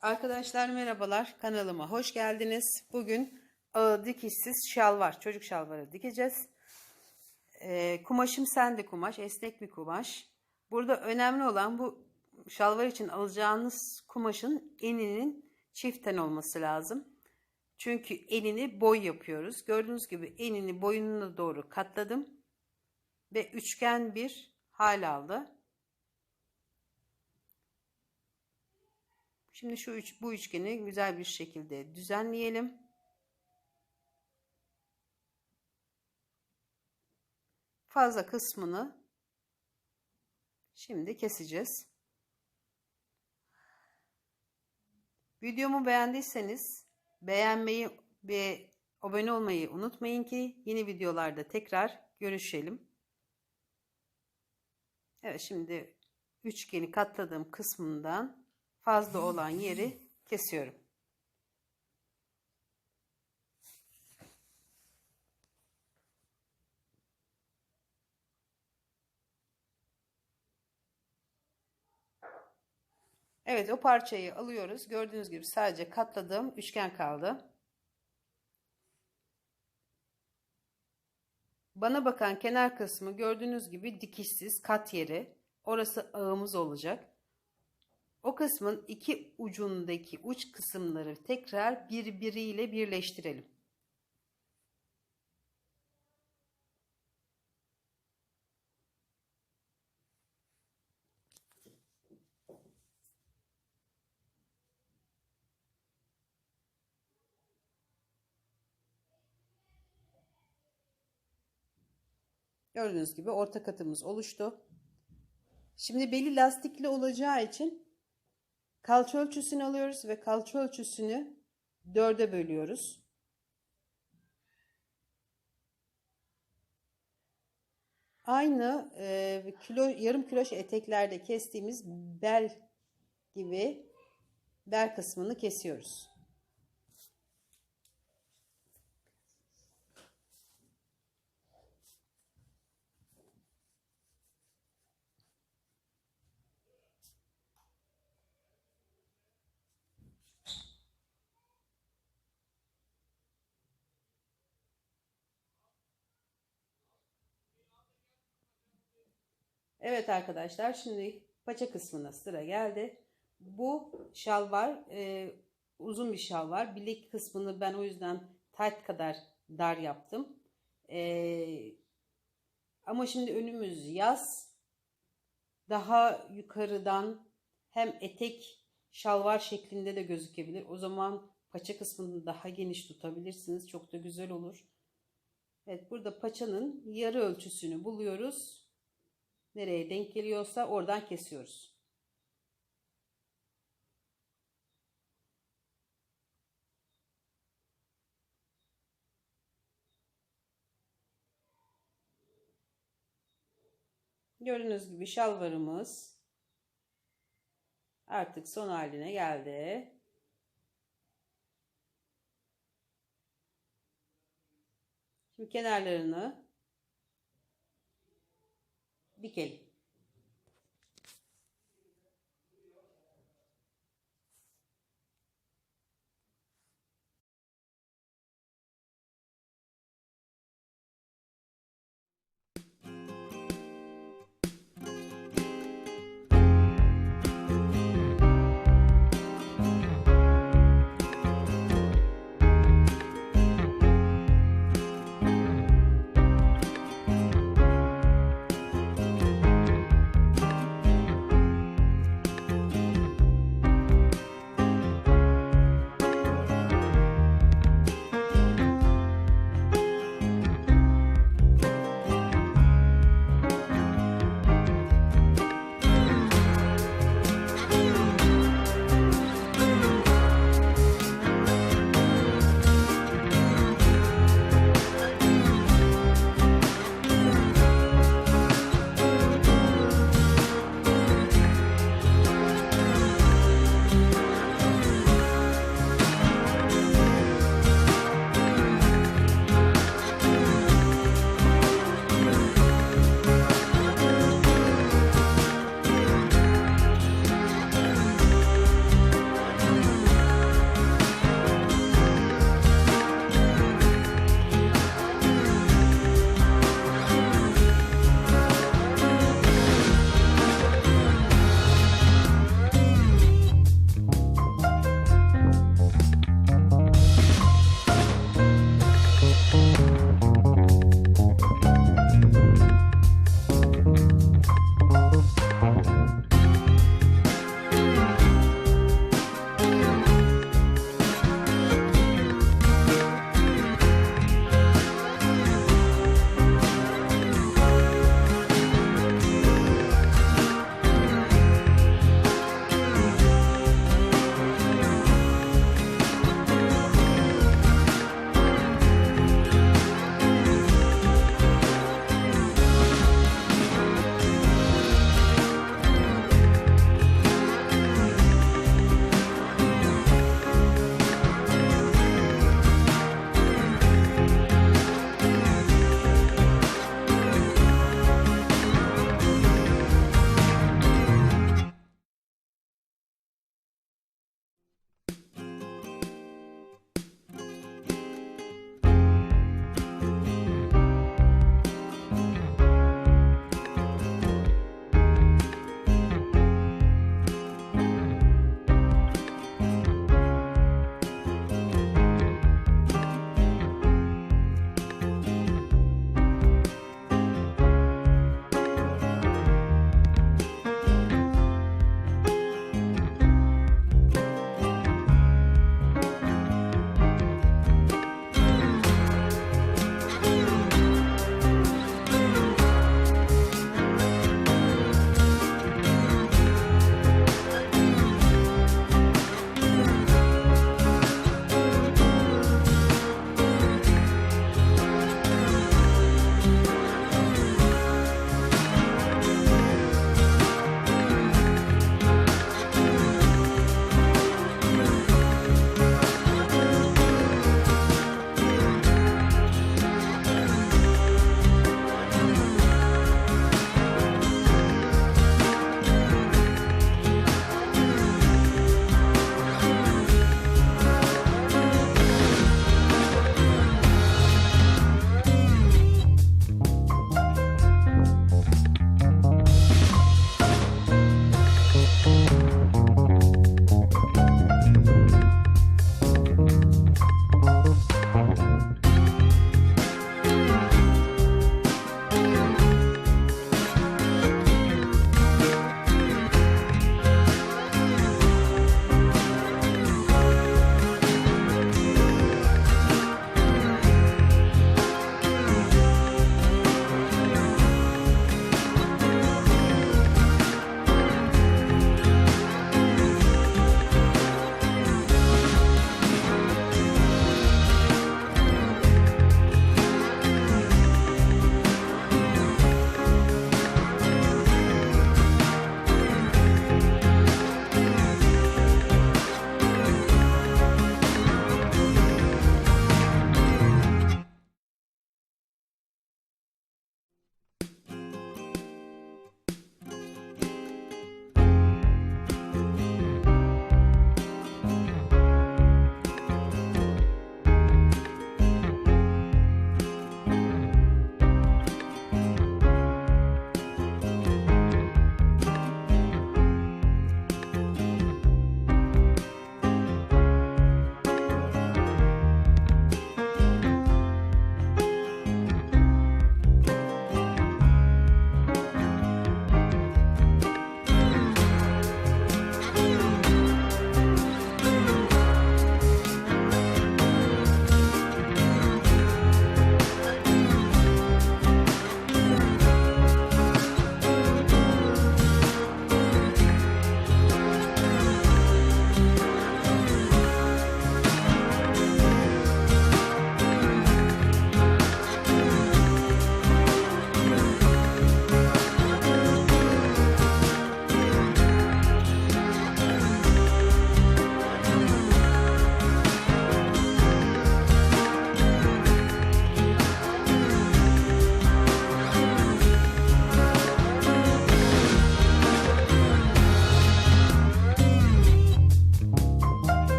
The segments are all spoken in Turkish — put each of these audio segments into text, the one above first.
Arkadaşlar merhabalar kanalıma hoş geldiniz. Bugün ağı dikişsiz şalvar, çocuk şalvarı dikeceğiz. Ee, kumaşım sende kumaş, esnek bir kumaş. Burada önemli olan bu şalvar için alacağınız kumaşın eninin çiften olması lazım. Çünkü enini boy yapıyoruz. Gördüğünüz gibi enini boyununa doğru katladım. Ve üçgen bir hal aldı. Şimdi şu üç, bu üçgeni güzel bir şekilde düzenleyelim. Fazla kısmını şimdi keseceğiz. Videomu beğendiyseniz beğenmeyi ve abone olmayı unutmayın ki yeni videolarda tekrar görüşelim. Evet şimdi üçgeni katladığım kısmından fazla olan yeri kesiyorum. Evet o parçayı alıyoruz. Gördüğünüz gibi sadece katladığım üçgen kaldı. Bana bakan kenar kısmı gördüğünüz gibi dikişsiz kat yeri. Orası ağımız olacak. O kısmın iki ucundaki uç kısımları tekrar birbiriyle birleştirelim. Gördüğünüz gibi orta katımız oluştu. Şimdi beli lastikli olacağı için kalça ölçüsünü alıyoruz ve kalça ölçüsünü dörde bölüyoruz. Aynı e, kilo yarım kiloş eteklerde kestiğimiz bel gibi bel kısmını kesiyoruz. Evet arkadaşlar şimdi paça kısmına sıra geldi. Bu şalvar e, uzun bir şalvar. Bilek kısmını ben o yüzden tight kadar dar yaptım. E, ama şimdi önümüz yaz. Daha yukarıdan hem etek şalvar şeklinde de gözükebilir. O zaman paça kısmını daha geniş tutabilirsiniz. Çok da güzel olur. Evet burada paçanın yarı ölçüsünü buluyoruz. Nereye denk geliyorsa oradan kesiyoruz. Gördüğünüz gibi şalvarımız artık son haline geldi. Şimdi kenarlarını Miquel.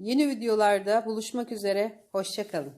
Yeni videolarda buluşmak üzere. Hoşçakalın.